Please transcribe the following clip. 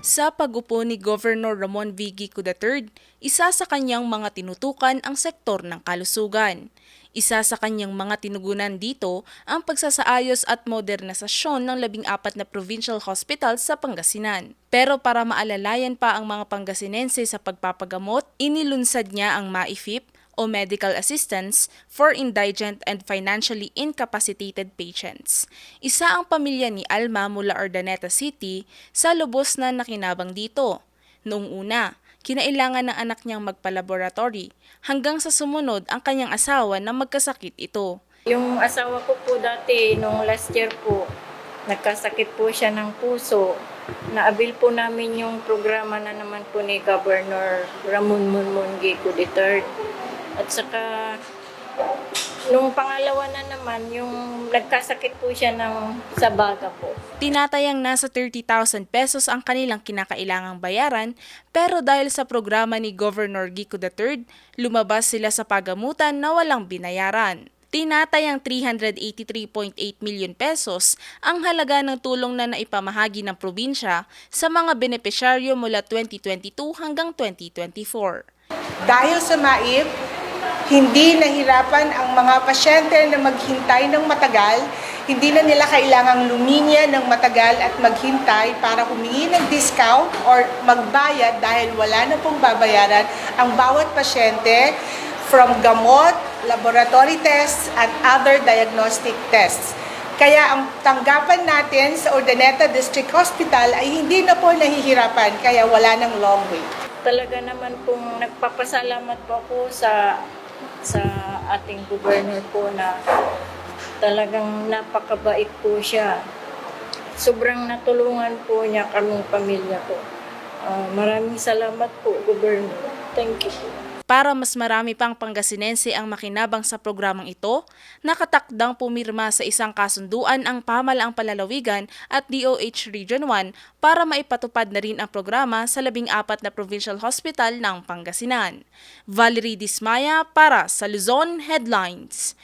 Sa pagupo ni Governor Ramon V. Gico III, isa sa kanyang mga tinutukan ang sektor ng kalusugan. Isa sa kanyang mga tinugunan dito ang pagsasaayos at modernisasyon ng labing apat na provincial hospital sa Pangasinan. Pero para maalalayan pa ang mga Pangasinense sa pagpapagamot, inilunsad niya ang MAIFIP o Medical Assistance for Indigent and Financially Incapacitated Patients. Isa ang pamilya ni Alma mula Urdaneta City sa lubos na nakinabang dito. Noong una, kinailangan ng anak niyang magpa-laboratory hanggang sa sumunod ang kanyang asawa na magkasakit ito. Yung asawa ko po dati, nung last year po, nagkasakit po siya ng puso. Naabil po namin yung programa na naman po ni Governor Ramon Munmun Gico III. At saka, nung pangalawa na naman, yung nagkasakit po siya ng sa baga po. Tinatayang nasa 30,000 pesos ang kanilang kinakailangang bayaran pero dahil sa programa ni Governor Gico III, lumabas sila sa pagamutan na walang binayaran. Tinatayang 383.8 million pesos ang halaga ng tulong na naipamahagi ng probinsya sa mga benepisyaryo mula 2022 hanggang 2024. Dahil sa MAIP, hindi nahirapan ang mga pasyente na maghintay ng matagal, hindi na nila kailangang luminya ng matagal at maghintay para humingi ng discount or magbayad dahil wala na pong babayaran ang bawat pasyente from gamot, laboratory tests, at other diagnostic tests. Kaya ang tanggapan natin sa Urdaneta District Hospital ay hindi na po nahihirapan, kaya wala ng long wait. Talaga naman pong nagpapasalamat po ako sa sa ating governor po na talagang napakabait po siya. Sobrang natulungan po niya kaming pamilya ko. Ah, maraming salamat po, governor. Thank you po. Para mas marami pang Pangasinense ang makinabang sa programang ito, nakatakdang pumirma sa isang kasunduan ang pamalaang palalawigan at DOH Region 1 para maipatupad na rin ang programa sa labing apat na provincial hospital ng Pangasinan. Valerie Dismaya para sa Luzon Headlines.